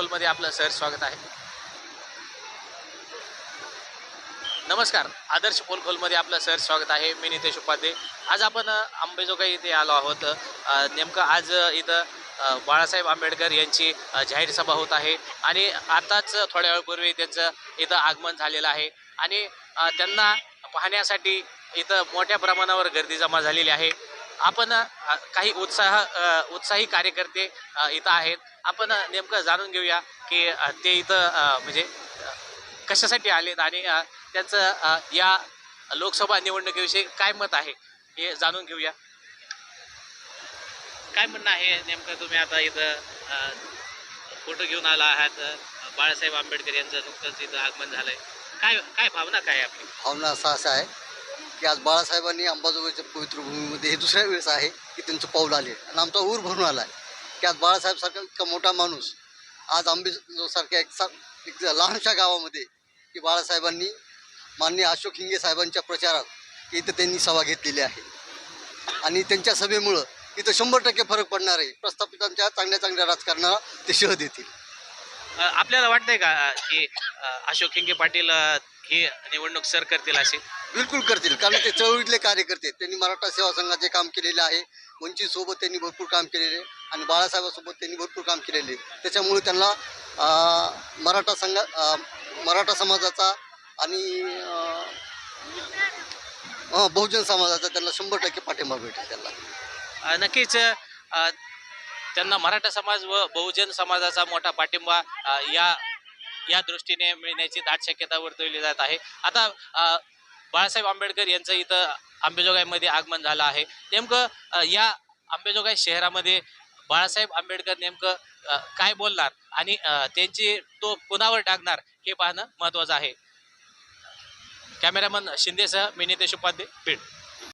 खोलमध्ये आपलं सर स्वागत आहे. नमस्कार आदर्श पोलखोलमध्ये आपलं सर स्वागत आहे. मी नितेश उपाध्ये. आज आपण अंबेजोगाई इथे आलो आहोत. नेमकं आज इथं बाळासाहेब आंबेडकर यांची जाहीर सभा होत आहे. आणि आताच थोड्या वेळपूर्वी त्यांचं इथं आगमन झालेलं आहे. आणि त्यांना पाहण्यासाठी इथं मोठ्या प्रमाणावर गर्दी जमा झालेली आहे. आपण काही उत्साह उत्साही कार्यकर्ते इथं आहेत. आपण नेमकं जाणून घेऊया की ते इथं म्हणजे कशासाठी आलेत आणि त्यांचं या लोकसभा निवडणुकीविषयी काय मत आहे हे जाणून घेऊया. काय म्हणणं आहे नेमकं तुम्ही आता इथं फोटो घेऊन आला आहात? बाळासाहेब आंबेडकर यांचं नुकतंच इथं आगमन झालंय. काय काय भावना काय आपली? भावना असा असा आहे. की आज बाळासाहेबांनी अंबाजोगाईच्या पवित्र भूमीमध्ये हे दुसऱ्या वेळेस आहे की त्यांचं पाऊल आले. आणि आमचा ऊर भरून आला आहे की आज बाळासाहेबसारखा इतका मोठा माणूस आज आंबेजोसारख्या एक सा एक लहानशा गावामध्ये की बाळासाहेबांनी माननीय अशोक हिंगे साहेबांच्या प्रचारात इथं त्यांनी सभा घेतलेली आहे. आणि त्यांच्या सभेमुळं इथं शंभर टक्के फरक पडणार आहे प्रस्थापितांच्या चांगल्या चांगल्या राजकारणाला ते शह देतील. आपल्याला वाटतंय का की अशोक हिंगे पाटील ही निवडणूक सर करतील अशी बिलकुल करतील कारण ते चळवळीतले कार्यकर्ते आहेत. त्यांनी मराठा सेवा संघाचे काम केलेले आहे. वंचितसोबत त्यांनी भरपूर काम केलेले आहे. आणि बाळासाहेबासोबत त्यांनी भरपूर काम केलेले आहे. त्याच्यामुळे त्यांना अं, मराठा संघा अं, मराठा समाजाचा आणि अं, अं, बहुजन समाजाचा त्यांना शंभर टक्के पाठिंबा भेटेल त्यांना. अ, नक्कीच अ, त्यांना मराठा समाज व बहुजन समाजाचा मोठा पाठिंबा अ, या या दृष्टीने मिळण्याची दाट शक्यता वर्तवली जात आहे. आता बाळासाहेब आंबेडकर यांचं इथं आंबेजोगाईमध्ये आगमन झालं आहे. नेमकं या आंबेजोगाई शहरामध्ये बाळासाहेब आंबेडकर नेमकं काय बोलणार आणि त्यांची तो कुणावर टाकणार हे पाहणं महत्त्वाचं आहे. कॅमेरामन शिंदेसह मी नितेश उपाध्ये बीड.